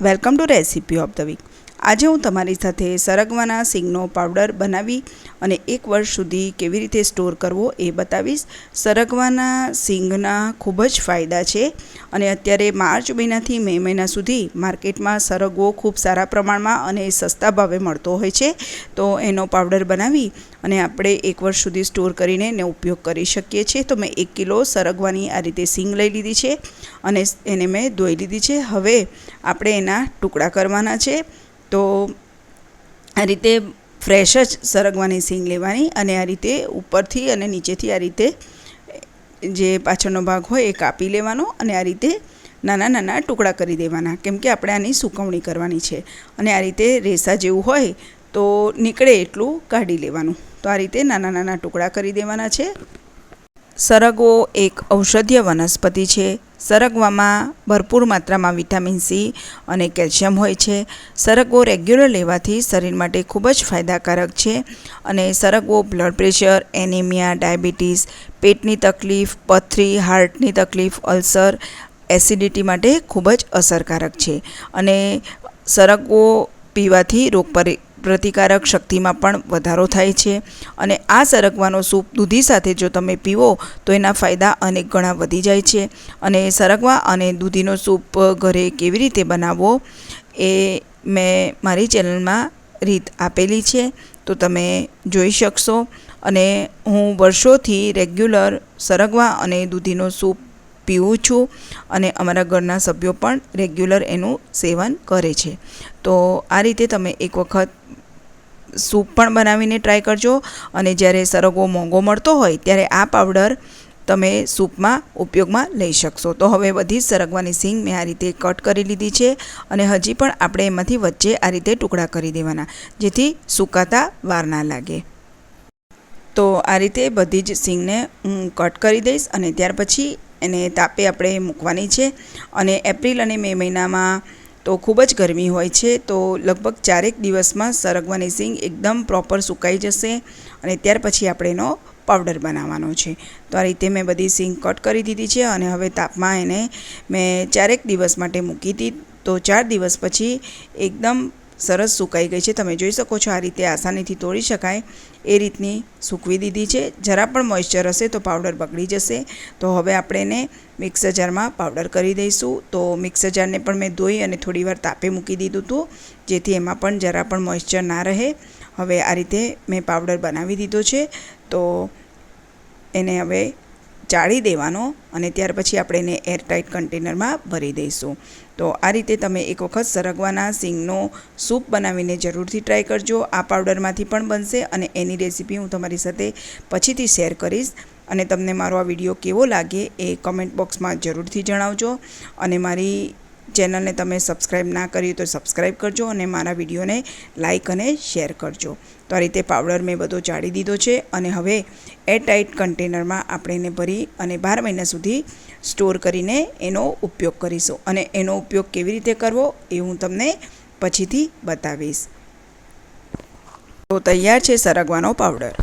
Welcome to Recipe of the Week. આજે હું તમારી સાથે સરગવાના સિંગનો પાવડર બનાવી અને એક વર્ષ સુધી કેવી રીતે સ્ટોર કરવો એ બતાવીશ. સરગવાના સિંગના ખૂબ જ ફાયદા છે અને અત્યારે માર્ચ મહિનાથી મે મહિના સુધી માર્કેટમાં સરગવો ખૂબ સારા પ્રમાણમાં અને સસ્તા ભાવે મળતો હોય છે. તો એનો પાવડર બનાવી અને આપણે એક વર્ષ સુધી સ્ટોર કરીને એનો ઉપયોગ કરી શકીએ છીએ. તો મેં એક કિલો સરગવાની આ રીતે સિંગ લઈ લીધી છે અને એને મેં ધોઈ લીધી છે. હવે આપણે એના ટુકડા કરવાના છે. તો આ રીતે ફ્રેશ જ સરગવાની સીંગ લેવાની અને આ રીતે ઉપરથી અને નીચેથી આ રીતે જે પાછળનો ભાગ હોય એ કાપી લેવાનો અને આ રીતે નાના નાના ટુકડા કરી દેવાના, કેમ કે આપણે આની સુકવણી કરવાની છે. અને આ રીતે રેસા જેવું હોય તો નીકળે એટલું કાઢી લેવાનું. તો આ રીતે નાના નાના ટુકડા કરી દેવાના છે. સરગવો એક ઔષધીય વનસ્પતિ છે. સરગવામાં ભરપૂર માત્રામાં વિટામિન સી અને કેલ્શિયમ હોય છે. સરગવો રેગ્યુલર લેવાથી શરીર માટે ખૂબ જ ફાયદાકારક છે અને સરગવો બ્લડ પ્રેશર એનિમિયા ડાયાબિટીસ પેટની તકલીફ, પથરી હાર્ટની તકલીફ અલ્સર એસિડિટી માટે ખૂબ જ અસરકારક છે. અને સરગવો પીવાથી રોગ પરી પ્રતિકારક શક્તિમાં પણ વધારો થાય છે. અને આ સરગવાનો સૂપ દૂધી સાથે જો તમે પીવો, તો એના ફાયદા અનેક ગણા વધી જાય છે. અને સરગવા અને દૂધીનો સૂપ ઘરે કેવી રીતે બનાવવો, એ મેં મારી ચેનલમાં રીત આપેલી છે. તો તમે જોઈ શકશો. અને હું વર્ષોથી રેગ્યુલર સરગવા અને દૂધીનો સૂપ પીવું છું. અને અમારા ઘરના સભ્યો પણ રેગ્યુલર એનું સેવન કરે છે. તો આ રીતે તમે એક વખત સૂપ પણ બનાવીને ટ્રાય કરજો. અને જ્યારે સરગવો મોંઘો મળતો હોય, ત્યારે આ પાવડર તમે સૂપમાં ઉપયોગમાં લઈ શકશો. તો હવે બધી જ સરગવાની સિંગ મેં આ રીતે કટ કરી લીધી છે અને હજી પણ આપણે એમાંથી વચ્ચે આ રીતે ટુકડા કરી દેવાના, જેથી સુકાતા વાર ના લાગે. તો આ રીતે બધી જ સિંગને હું કટ કરી દઈશ અને ત્યાર પછી એને તાપે આપણે મૂકવાની છે. અને એપ્રિલ અને મે મહિનામાં તો ખૂબ જ ગરમી હોય છે, તો લગભગ ચારેક દિવસમાં સરગવાની સિંગ એકદમ પ્રોપર સુકાઈ જશે અને ત્યાર પછી આપણે એનો પાવડર બનાવવાનો છે. તો આ રીતે મેં બધી સિંગ કટ કરી દીધી છે અને હવે તાપમાં એને મેં ચારેક દિવસ માટે મૂકી હતી તો ચાર દિવસ પછી એકદમ સરસ સુકાઈ ગઈ છે. તમે જોઈ શકો છો આ રીતે આસાનીથી તોડી શકાય. એ રીતની સૂકવી દીધી છે. જરા પણ મોઇશ્ચર હશે તો પાવડર બગડી જશે. તો હવે આપણે એને મિક્સર જારમાં પાવડર કરી દઈશું. તો મિક્સર જારને પણ મેં ધોઈ અને થોડીવાર તાપે મૂકી દીધું હતું, જેથી એમાં પણ જરા પણ મોઇશ્ચર ના રહે. હવે આ રીતે મેં પાવડર બનાવી દીધો છે. તો એને હવે ચાળી દેવાનો અને ત્યાર પછી આપણે એને એરટાઇટ કન્ટેનરમાં ભરી દઈશું. તો આ રીતે તમે એક વખત સરગવાના સિંગનો સૂપ બનાવીને જરૂરથી ટ્રાય કરજો. આ પાવડરમાંથી પણ બનશે અને એની રેસીપી હું તમારી સાથે પછીથી શેર કરીશ. અને તમને મારો આ વીડિયો કેવો લાગે એ કમેન્ટ બોક્સમાં જરૂરથી જણાવજો. અને મારી ચેનલને તમે સબસ્ક્રાઈબ ના કરી તો સબસ્ક્રાઈબ કરજો અને મારા વિડીયોને લાઇક અને શેર કરજો. તો આ રીતે પાવડર મેં બધો ચાળી દીધો છે અને હવે એરટાઇટ કન્ટેનરમાં આપણે એને ભરી અને બાર મહિના સુધી સ્ટોર કરીને એનો ઉપયોગ કરીશું. અને એનો ઉપયોગ કેવી રીતે કરવો એ હું તમને પછીથી બતાવીશ. તો તૈયાર છે સરગવાનો પાવડર.